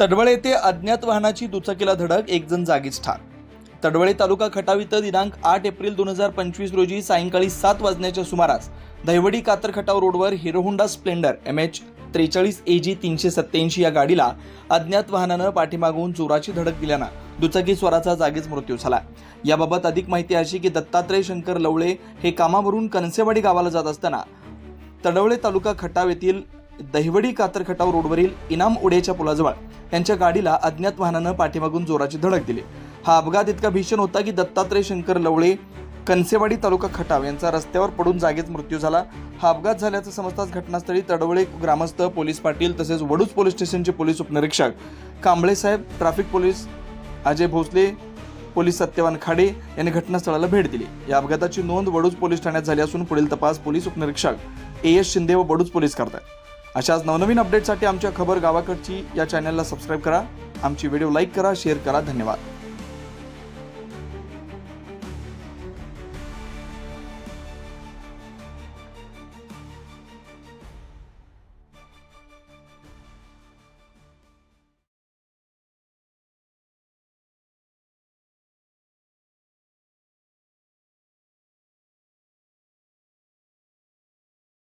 तडवळे येथे अज्ञात वाहनाची दुचाकीला धडक एक जण जागीच ठार. तडवळे तालुका खटाव इथं दिनांक आठ एप्रिल दोन हजार पंचवीस रोजी सायंकाळी सात वाजण्याच्या सुमारास दहिवडी कातर खटाव रोडवर हिरोहोंडा स्प्लेंडर एम एच त्रेचाळीस ए जी तीनशे सत्याऐंशी या गाडीला अज्ञात वाहनानं पाठीमागून जोराची धडक दिल्यानं दुचाकी स्वराचा जागीच मृत्यू झाला. याबाबत अधिक माहिती अशी की दत्तात्रय शंकर लवळे हे कामावरून कनसेवाडी गावाला जात असताना तडवळे तालुका खटाव येथील दहिवडी कातर खटाव रोडवरील इनाम उडेच्या पुलाजवळ त्यांच्या गाडीला अज्ञात वाहनानं पाठीमागून जोराची धडक दिली. हा अपघात इतका भीषण होता की दत्तात्रय शंकर लवळे कनसेवाडी तालुका खटाव यांचा रस्त्यावर पडून जागेच मृत्यू झाला. हा अपघात झाल्याचं समजताच घटनास्थळी तडवळे ग्रामस्थ पोलीस पाटील तसेच वडूज पोलीस स्टेशनचे पोलीस उपनिरीक्षक कांबळेसाहेब traffic police Ajay Bhosale police Satyavan Khade यांनी घटनास्थळाला भेट दिली. या अपघाताची नोंद वडूज पोलीस ठाण्यात झाली असून पुढील तपास पोलीस उपनिरीक्षक ए एस शिंदे व वडूज पोलीस करतात अशाच नवनवीन अपडेटसाठी आमच्या खबर गावाकडची या चॅनलला सबस्क्राईब करा. आमची व्हिडिओ लाईक करा शेअर करा. धन्यवाद.